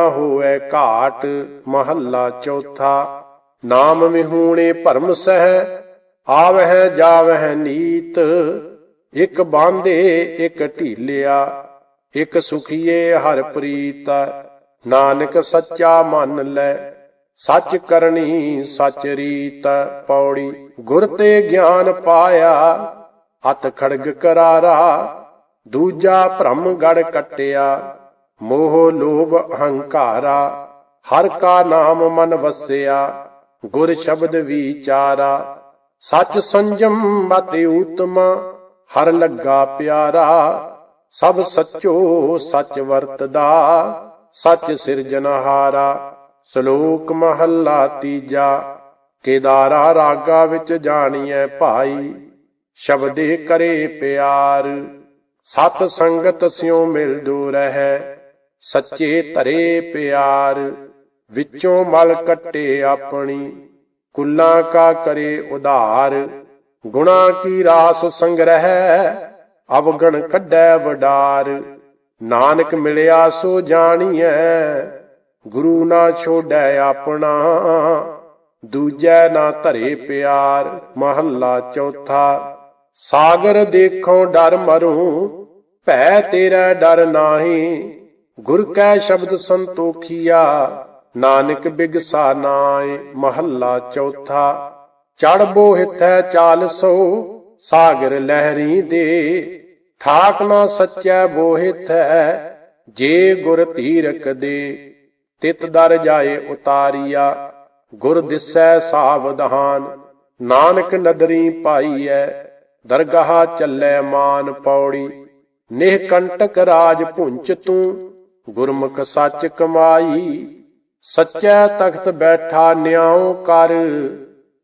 ਨਾ ਹੋਵੇ ਘਾਟ, ਮਹੱਲਾ ਚੌਥਾ। ਨਾਮ ਵਿਹੂਣੇ ਭਰਮ ਸਹਿ, ਆਵਹਿ ਜਾਵਹਿ ਨੀਤ। ਇਕ ਬਾਂਧੇ, ਇਕ ਢੀਲਿਆ, ਇਕ ਸੁਖੀਏ ਹਰ ਪ੍ਰੀਤ। ਨਾਨਕ ਸੱਚਾ ਮੰਨ ਲੈ, ਸੱਚ ਕਰਨੀ ਸੱਚ ਰੀਤ। ਪੌੜੀ ਗੁਰ ਤੇ ਗਿਆਨ ਪਾਇਆ ਅਤ ਖੜਗ ਕਰਾਰਾ, ਦੂਜਾ ਭ੍ਰਮ ਗੜ ਕਟਿਆ। ਮੋਹ ਲੋਭ ਅਹੰਕਾਰਾ, ਹਰ ਕਾ ਨਾਮ ਮਨ ਵਸਿਆ, ਗੁਰ ਸ਼ਬਦ ਵਿਚਾਰਾ, ਸਚ ਸੰਜਮ ਮਤਿ ਉਤਮ, ਹਰ ਲੱਗਾ ਪਿਆਰਾ, ਸਭ ਸੱਚੋ ਸੱਚ ਵਰਤਦਾ, ਸੱਚ ਸਿਰਜਨਹਾਰਾ ਸ਼ਲੋਕ ਮਹੱਲਾ ਤੀਜਾ, ਕੇਦਾਰਾ ਰਾਗਾ ਵਿੱਚ ਜਾਣੀਐ ਭਾਈ, ਸ਼ਬਦੇ ਕਰੇ ਪਿਆਰ, ਸਤ ਸੰਗਤ ਸਿਉ ਮਿਲ ਦੂ ਰਹਿ ਸੱਚੇ ਧਰੇ ਪਿਆਰ, ਵਿੱਚੋਂ ਮਲ ਕੱਟੇ ਆਪਣੀ, ਕੁੱਲਾਂ ਕਾ ਕਰੇ ਉਧਾਰ। ਗੁਣਾ ਕੀ ਰਾਸ ਸੰਗ੍ਰਹਿ, ਅਵਗਣ ਕੱਢੈ ਵਡਾਰ। ਨਾਨਕ ਮਿਲਿਆ ਸੋ ਜਾਣੀਐ, ਗੁਰੂ ਨਾ ਛੋੜੈ ਆਪਣਾ। ਦੂਜੈ ਨਾ ਧਰੇ ਪਿਆਰ, ਮਹੱਲਾ ਚੌਥਾ। ਸਾਗਰ ਦੇਖੋ ਡਰ ਮਰੂ, ਭੈ ਤੇਰਾ ਡਰ ਨਾਹੀ। ਗੁਰ ਕੈ ਸ਼ਬਦ ਸੰਤੋਖੀਆ, ਨਾਨਕ ਬਿਗਸਾ ਨਾਏ, ਮਹੱਲਾ ਚੌਥਾ। ਚੜ ਬੋਹਿਥੈ ਚਾਲ ਸੋ, ਸਾਗਰ ਲਹਿਰੀ ਦੇ। ਠਾਕ ਨਾ ਸੱਚੈ ਬੋਹਿਥੈ ਜੇ ਗੁਰ ਧੀਰਕ ਦੇ। ਤਿਤ ਦਰ ਜਾਏ ਉਤਾਰੀਆ, ਗੁਰ ਦਿਸੈ ਸਾਵਧਾਨ ਨਾਨਕ ਨਦਰੀ ਪਾਈਐ, ਦਰਗਾਹ ਚੱਲੈ ਮਾਨ ਪੌੜੀ। ਨਿਹਕੰਟਕ ਰਾਜ ਪੁੰਚ ਤੂੰ ਗੁਰਮੁਖ ਸੱਚ ਕਮਾਈ, ਸੱਚੈ ਤਖਤ ਬੈਠਾ ਨਿਆਉ ਕਰ,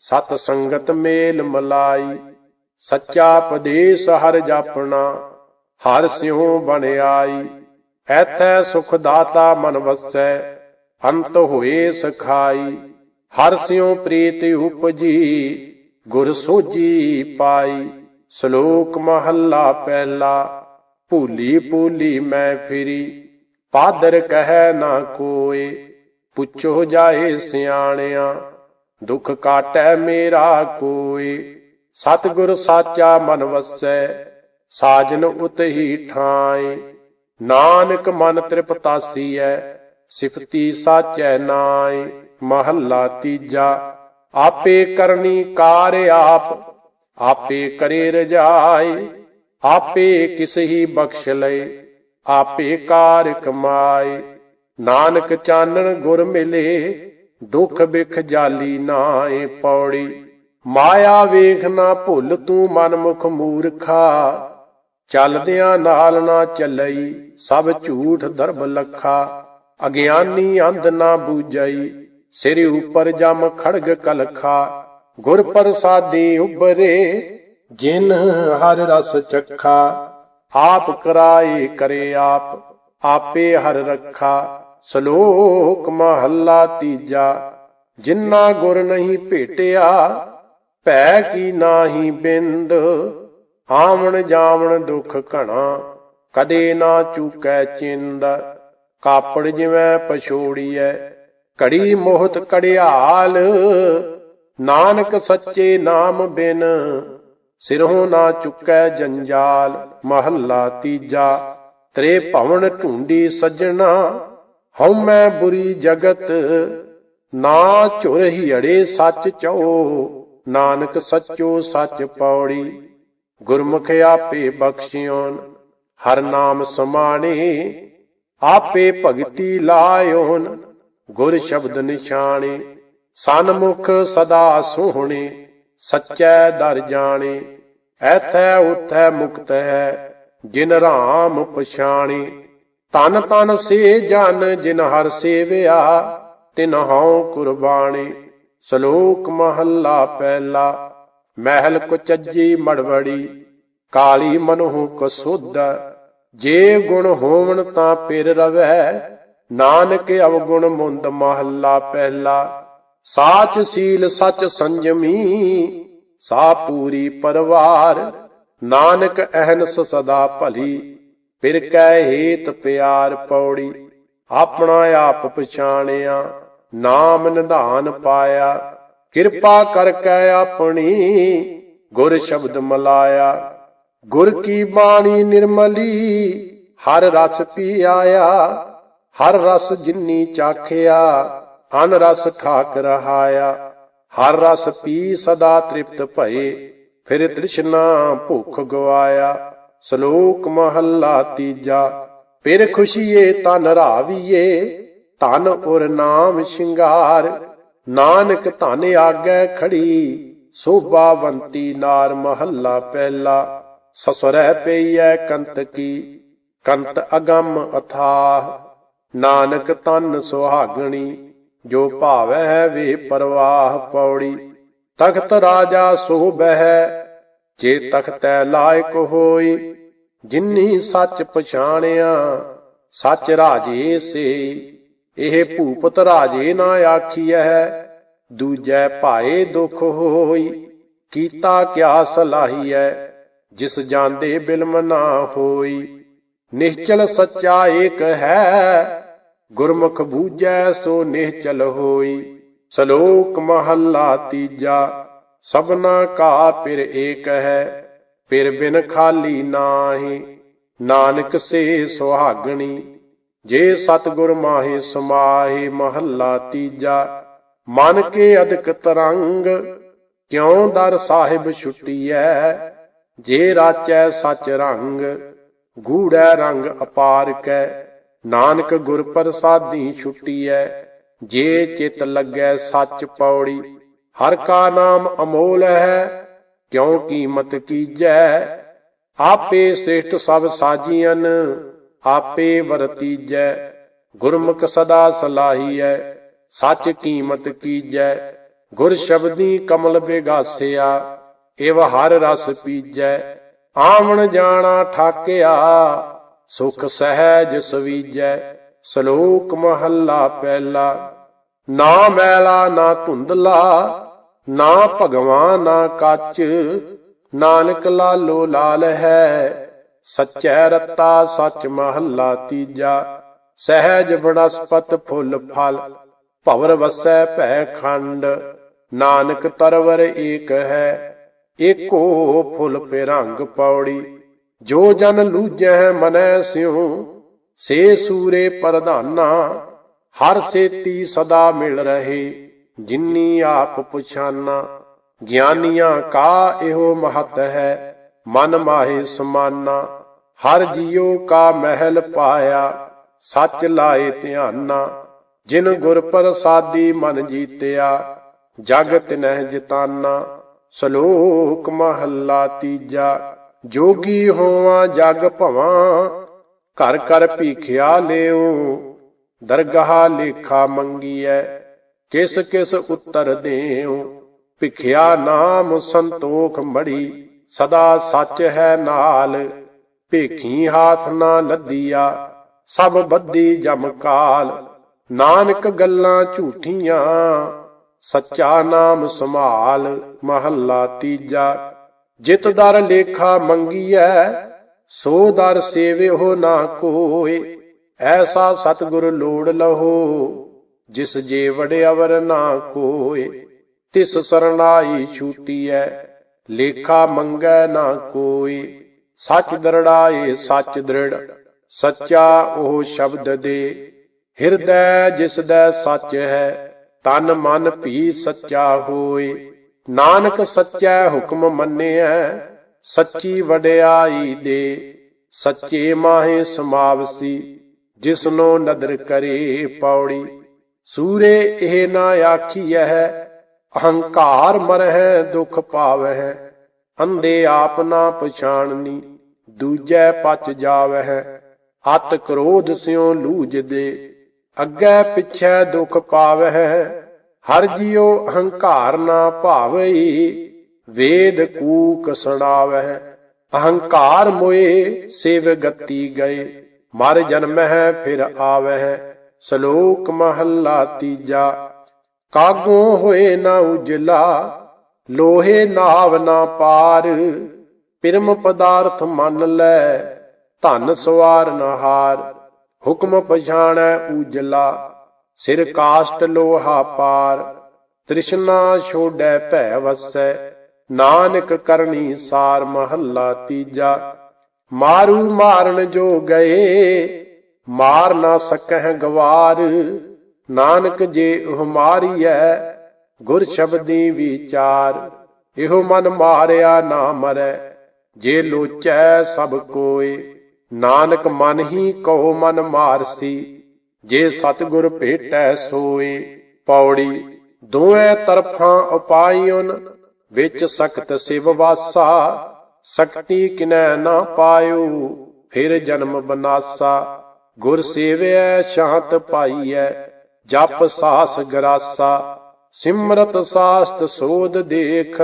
ਸਤ ਸੰਗਤ ਮੇਲ ਮਲਾਈ। ਸੱਚਾ ਪਦੇਸ ਹਰ ਜਾਪਣਾ, ਹਰ ਸਿਉ ਬਣ ਆਈ। ਐਥੈ ਸੁਖ ਦਾਤਾ ਮਨ ਵਸੈ, ਅੰਤ ਹੋਏ ਸਖਾਈ। ਹਰ ਸਿਉ ਪ੍ਰੀਤ ਉਪਜੀ, ਗੁਰ ਸੋਜੀ ਪਾਈ। ਸ਼ਲੋਕ ਮਹੱਲਾ ਪਹਿਲਾ, ਭੂਲੀ ਭੂਲੀ ਮੈਂ ਫਿਰੀ। ਪਾਦਰ ਕਹੈ ਨਾ ਕੋਏ ਪੁੱਛੋ ਜਾਏ ਸਿਆਣਿਆ, ਦੁਖ ਕਾਟੈ ਮੇਰਾ ਕੋਈ। ਸਤਿਗੁਰ ਸਾਚਾ ਮਨ ਵਸੈ, ਸਾਜਨ ਉਤਹੀ ਠਾਏ। ਨਾਨਕ ਮਨ ਤ੍ਰਿਪਤਾਸੀ ਤ੍ਰਿਪਤਾਸੀਐ, ਸਿਫਤੀ ਸਾਚੈ ਨਾਏ। ਮਹੱਲਾ ਤੀਜਾ, ਆਪੇ ਕਰਨੀ ਕਾਰ ਆਪ, ਆਪੇ ਕਰੇ ਰਜਾਈ ਆਪੇ ਕਿਸ ਹੀ ਬਖਸ਼ ਲਏ। ਆਪੇ ਕਾਰ ਕਮਾਏ। ਨਾਨਕ ਚਾਨਣ ਗੁਰ ਮਿਲੇ, ਦੁਖ ਬਿਖ ਜਾਲੀ ਨਾਏ ਪੌੜੀ। ਮਾਇਆ ਵੇਖ ਨਾ ਭੁੱਲ ਤੂੰ ਮਨਮੁਖ ਮੂਰਖਾ। ਚੱਲਦਿਆਂ ਨਾਲ ਨਾ ਚੱਲਈ, ਸਭ ਝੂਠ ਦਰਬ ਲੱਖਾ। ਅਗਿਆਨੀ ਅੰਧ ਨਾ ਬੂਝਈ, ਸਿਰ ਉਪਰ ਜਮ ਖੜਗ ਕਲਖਾ। ਗੁਰ ਪ੍ਰਸਾਦੀ ਉਬਰੇ ਜਿਨ ਹਰ ਰਸ ਚੱਖਾ। ਆਪ ਕਰਾਏ ਕਰੇ ਆਪ, ਆਪੇ ਹਰ ਰੱਖਾ। ਸ਼ਲੋਕ ਮਹੱਲਾ ਤੀਜਾ ਜਿਨ੍ਹਾਂ ਗੁਰ ਨਹੀਂ ਭੇਟਿਆ, ਭੈ ਕੀ ਨਾਹੀ ਬਿੰਦ। ਆਵਣ ਜਾਵਣ ਦੁਖ ਘਣਾ, ਕਦੇ ਨਾ ਚੁਕੈ ਚਿੰਦ। ਕਾਪੜ ਜਿਵੇਂ ਪਛੋੜੀਐ, ਘੜੀ ਮੋਹਤ ਕੜਿਆਲ ਨਾਨਕ ਸੱਚੇ ਨਾਮ ਬਿਨ ਸਿਰੋਂ ਨਾ ਚੁੱਕੈ ਜੰਜਾਲ, ਮਹੱਲਾ ਤੀਜਾ। ਤ੍ਰੇ ਭਵਨ ਢੂੰਡੀ ਸੱਜਣਾ, ਹਉ ਮੈਂ ਬੁਰੀ ਜਗਤ। ਨਾ ਝੁਰ ਹੀੜੇ ਸੱਚ ਚੋ ਨਾਨਕ ਸੱਚੋ ਸੱਚ ਪੌੜੀ। ਗੁਰਮੁਖ ਆਪੇ ਬਖਸ਼ਿਓਨ, ਹਰ ਨਾਮ ਸਮਾਣੇ। ਆਪੇ ਭਗਤੀ ਲਾਇਓਨ, ਗੁਰ ਸ਼ਬਦ ਨਿਸ਼ਾਨੇ ਸਨਮੁਖ ਸਦਾ ਸੋਹਣੇ। ਸੱਚੈ ਦਰ ਜਾਣੇ, ਐਥੈ ਉਥੈ ਮੁਕਤ ਹੈ, ਜਿਨ ਰਾਮ ਪਛਾਣੇ। ਤਨ ਤਨ ਸੇ ਜਨ, ਜਿਨ ਹਰ ਸੇਵਿਆ, ਤਿਨ ਹਉ ਕੁਰਬਾਣੀ। ਸ਼ਲੋਕ ਮਹੱਲਾ ਪਹਿਲਾ, ਮਹਿਲ ਕੁਚੱਜੀ ਮੜਵੜੀ, ਕਾਲੀ ਮਨਹੁ ਕਸੁੱਧ ਜੇ ਗੁਣ ਹੋਵਣ ਤਾਂ ਪਿਰ ਰਵੈ, ਨਾਨਕ ਅਵਗੁਣ ਮੁੰਦ ਮਹੱਲਾ ਪਹਿਲਾ। ਸਾਚ ਸੀਲ ਸਚ ਸੰਜਮੀ, ਸਾ ਪੂਰੀ ਪਰਵਾਰ। ਨਾਨਕ ਅਹਨਸ ਸਦਾ ਭਲੀ, ਫਿਰ ਕੈ ਹੇਤ ਪਿਆਰ ਪੌੜੀ। ਆਪਣਾ ਆਪ ਪਛਾਣਿਆ, ਨਾਮ ਨਿਧਾਨ ਪਾਇਆ। ਕਿਰਪਾ ਕਰ ਕੈ ਆਪਣੀ, ਗੁਰ ਸ਼ਬਦ ਮਲਾਇਆ। ਗੁਰ ਕੀ ਬਾਣੀ ਨਿਰਮਲੀ, ਹਰ ਰਸ ਪੀ ਆਇਆ ਹਰ ਰਸ ਜਿਨੀ ਚਾਖਿਆ। ਅਨ ਰਸ ਠਾਕ ਰਹਾਇਆ ਹਰ ਰਸ ਪੀ ਸਦਾ ਤ੍ਰਿਪਤ ਭਏ, ਫਿਰ ਤ੍ਰਿਸ਼ਨਾ ਭੁੱਖ ਗਵਾਇਆ, ਸ਼ਲੋਕ ਮਹੱਲਾ ਤੀਜਾ, ਫਿਰ ਖੁਸ਼ੀਏ ਤਨ ਰਾਵੀਏ, ਧਨ ਔਰ ਨਾਮ ਸ਼ਿੰਗਾਰ, ਨਾਨਕ ਧਨ ਆਗੇ ਖੜੀ ਸੋਭਾਵੰਤੀ ਨਾਰ ਮਹੱਲਾ ਪਹਿਲਾ, ਸਸੁਰੈ ਪਈਐ ਕੰਤ ਕੀ, ਕੰਤ ਅਗੰਮ ਅਥਾਹ, ਨਾਨਕ ਤਨ ਸੁਹਾਗਣੀ ਜੋ ਭਾਵੈ ਵੇ ਪਰਵਾਹ ਪੌੜੀ, ਤਖਤ ਰਾਜਾ ਸੋ ਬਹਿ, ਜੇ ਤਖਤੈ ਲਾਇਕ ਹੋਈ, ਜਿਨੀ ਸੱਚ ਪਛਾਣਿਆ, ਸੱਚ ਰਾਜੇ ਸੇ, ਇਹ ਭੂਪਤ ਰਾਜੇ ਨਾ ਆਖੀਐ, ਦੂਜੈ ਭਾਏ ਦੁਖ ਹੋਈ, ਕੀਤਾ ਕਿਆ ਸਲਾਹੀਐ, ਜਿਸ ਜਾਂਦੇ ਬਿਲਮ ਨਾ ਹੋਈ, ਨਿਸ਼ਚਲ ਸੱਚਾ ਏਕ ਹੈ ਗੁਰਮੁਖ ਬੂਝੈ ਸੋ ਨਿਹ ਚਲ ਹੋਈ, ਸ਼ਲੋਕ ਮਹੱਲਾ ਤੀਜਾ, ਸਭਨਾ ਕਾ ਪਿਰ ਏਕ ਹੈ, ਪਿਰ ਬਿਨ ਖਾਲੀ ਨਾਹੀ, ਨਾਨਕ ਸੇ ਸੁਹਾਗਣੀ, ਜੇ ਸਤਿਗੁਰ ਮਾਹੇ ਸਮਾਹੇ ਮਹੱਲਾ ਤੀਜਾ, ਮਨ ਕੇ ਅਦਕ ਤਰੰਗ, ਕਿਉ ਦਰ ਸਾਹਿਬ ਛੁੱਟੀਐ, ਜੇ ਰਾਚੈ ਸਚ ਰੰਗ, ਗੂੜੈ ਰੰਗ ਅਪਾਰ ਕੈ ਨਾਨਕ ਗੁਰ ਪ੍ਰਸਾਦੀ ਛੁੱਟੀਐ, ਜੇ ਚਿਤ ਲੱਗੈ ਸੱਚ ਪੌੜੀ, ਹਰ ਕਾ ਨਾਮ ਅਮੋਲ ਹੈ, ਕਿਉ ਕੀਮਤ ਕੀਜੈ? ਆਪੇ ਸ੍ਰਿਸ਼ਟ ਸਭ ਸਾਜੀਆਂ ਆਪੇ ਵਰਤੀਜੈ, ਗੁਰਮੁਖ ਸਦਾ ਸਲਾਹੀਐ, ਸੱਚ ਕੀਮਤ ਕੀਜੈ, ਗੁਰ ਸ਼ਬਦੀ ਕਮਲ ਬੇਗਾਸਿਆ ਏਵ ਹਰ ਰਸ ਪੀਜੈ, ਆਵਣ ਜਾਣਾ ਠਾਕਿਆ ਸੁਖ ਸਹਿਜ ਸਵੀਜੈ, ਸ਼ਲੋਕ ਮਹੱਲਾ ਪਹਿਲਾ। ਨਾ ਮੈਲਾ ਨਾ ਧੁੰਦਲਾ, ਨਾ ਭਗਵਾਨ ਨਾ ਕੱਚ, ਨਾਨਕ ਲਾਲੋ ਲਾਲ ਹੈ, ਸਚੈ ਰਤਾ ਸਚ ਮਹੱਲਾ ਤੀਜਾ। ਸਹਿਜ ਬਨਸਪਤ ਫੁੱਲ ਫਲ, ਭਵਰ ਵਸੈ ਭੈ ਖੰਡ, ਨਾਨਕ ਤਰਵਰ ਏਕ ਹੈ, ਏਕੋ ਫੁੱਲ ਪੇ ਰੰਗ ਪੌੜੀ। ਜੋ ਜਨ ਲੂਜੈ ਮਨੈ ਸਿਉ, ਸੇ ਸੂਰੇ ਪ੍ਰਧਾਨਾ, ਹਰ ਸੇਤੀ ਸਦਾ ਮਿਲ ਰਹੇ, ਜਿਨੀ ਆਪ ਪੁਛਾਨਾ, ਗਿਆਨੀਆਂ ਕਾ ਇਹੋ ਮਹਤ ਹੈ, ਮਨ ਮਾਹੇ ਸਮਾਨਾ, ਹਰ ਜੀਉ ਕਾ ਮਹਿਲ ਪਾਇਆ, ਸੱਚ ਲਾਏ ਧਿਆਨਾ, ਜਿਨ ਗੁਰ ਪ੍ਰਸਾਦੀ ਮਨ ਜੀਤਿਆ ਜਗ ਤਿਨਹਿ ਜਿਤਾਨਾ, ਸ਼ਲੋਕ ਮਹੱਲਾ ਤੀਜਾ। ਜੋਗੀ ਹੋਵਾਂ, ਜਗ ਭਵਾਂ, ਘਰ ਘਰ ਭੀਖਿਆ ਲਿਓ, ਦਰਗਾਹ ਲੇਖਾ ਮੰਗੀਐ, ਕਿਸ ਕਿਸ ਉੱਤਰ ਦੇਉ, ਭਿਖਿਆ ਨਾਮ ਸੰਤੋਖ ਮੜੀ, ਸਦਾ ਸੱਚ ਹੈ ਨਾਲ, ਭੇਖੀ ਹਾਥ ਨਾ ਲੱਦੀਆ, ਸਭ ਬੱਦੀ ਜਮ ਕਾਲ, ਨਾਨਕ ਗੱਲਾਂ ਝੂਠੀਆਂ, ਸੱਚਾ ਨਾਮ ਸੰਭਾਲ, ਮਹੱਲਾ ਤੀਜਾ ਜਿਤ ਦਰ ਲੇਖਾ ਮੰਗੀਐ, ਸੋ ਦਰ ਸੇਵਿਓ ਨਾ ਕੋਏ। ਐਸਾ ਸਤਿਗੁਰ ਲੋੜ ਲਹੋ, ਜਿਸ ਜੇ ਵਡਿਆਵਰ ਨਾ ਕੋਏ। ਤਿਸ ਸਰਣਾਈ ਛੂਟੀਐ, ਲੇਖਾ ਮੰਗੈ ਨਾ ਕੋਈ ਸੱਚ ਦਰੜਾਏ, ਸੱਚ ਦ੍ਰਿੜ, ਸੱਚਾ ਉਹ ਸ਼ਬਦ ਦੇ। ਹਿਰਦੈ ਜਿਸ ਦਾ ਸੱਚ ਹੈ, ਤਨ ਮਨ ਭੀ ਸੱਚਾ ਹੋਏ। ਨਾਨਕ ਸੱਚਾ ਹੁਕਮ ਮੰਨਿਆ ਸੱਚੀ ਵਡਿਆਈ ਦੇ, ਸੱਚੇ ਮਾਹੇ ਸਮਾਵਸੀ, ਜਿਸਨੋ ਨਦਰ ਕਰੇ ਪੌੜੀ। ਸੂਰੇ ਇਹ ਨਾ ਆਖੀਐ, ਅਹੰਕਾਰ ਮਰਹਿ ਦੁਖ ਪਾਵਹਿ ਅੰਦੇ ਆਪ ਨਾ ਪਛਾਣਨੀ, ਦੂਜੈ ਪਚ ਜਾਵਹਿ। ਅਤ ਕ੍ਰੋਧ ਸਿਉ ਲੂਜਦੇ ਅੱਗੇ ਪਿਛੈ ਦੁਖ ਪਾਵਹਿ। ਹਰ ਜਿਉ ਅਹੰਕਾਰ ਨਾ ਭਾਵਈ ਵੇਦ ਕੂਕ ਸੜਾਵਹਿ। ਅਹੰਕਾਰ ਮੋਏ, ਸੇਵ ਗਤੀ ਗਏ। ਮਰ ਜਨਮਹਿ, ਫਿਰ ਆਵਹਿ। ਸ਼ਲੋਕ ਮਹੱਲਾ ਤੀਜਾ। ਕਾਗੋ ਹੋਏ ਨਾ ਉਜਲਾ, ਲੋਹੇ ਨਾਵ ਨਾ ਪਾਰ। ਪਿਰਮ ਪਦਾਰਥ ਮੰਨ ਲੈ, ਧਨ ਸਵਾਰ ਨਹਾਰ ਹੁਕਮ ਪਛਾਣੈ ਉਜਲਾ। ਸਿਰ ਕਾਸ਼ਟ ਲੋਹਾ ਪਾਰ, ਤ੍ਰਿਸ਼ਨਾ ਛੋੜੈ ਭੈ ਵਸੈ, ਨਾਨਕ ਕਰਨੀ ਸਾਰ ਮਹੱਲਾ ਤੀਜਾ। ਮਾਰੂ ਮਾਰਨ ਜੋ ਗਏ ਮਾਰ ਨਾ ਸਕਹਿ ਗਵਾਰ, ਨਾਨਕ ਜੇ ਉਹ ਮਾਰੀਐ, ਗੁਰ ਸ਼ਬਦੀ ਵਿਚਾਰ, ਇਹੋ ਮਨ ਮਾਰਿਆ ਨਾ ਮਰੈ, ਜੇ ਲੋਚੈ ਸਭ ਕੋਏ, ਨਾਨਕ ਮਨ ਹੀ ਕਹੋ ਮਨ ਮਾਰਸੀ। ਜੇ ਸਤਿਗੁਰ ਭੇਟੈ ਸੋਏ ਪੌੜੀ ਦੋਵੇਂ ਤਰਫਾਂ ਉਪਾਇਉਨ, ਵਿੱਚ ਸਖਤ ਸਿਵ ਵਾਸਾ ਸਕਤੀ ਕਿਨੈ ਨਾ ਪਾਇਓ ਫਿਰ ਜਨਮ ਬਨਾਸਾ, ਗੁਰ ਸੇਵਿਐ, ਸ਼ਾਂਤ ਪਾਈਐ, ਜਪ ਸਾਸ ਗਰਾਸਾ, ਸਿਮਰਤ ਸਾਸਤ ਸੋਧ ਦੇਖ,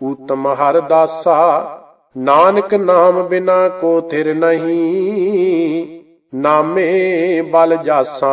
ਊਤਮ ਹਰ ਦਾਸਾ, ਨਾਨਕ ਨਾਮ ਬਿਨਾ ਕੋ ਥਿਰ ਨਹੀਂ। ਨਾਮੇ ਬਲ ਜਾਸਾ।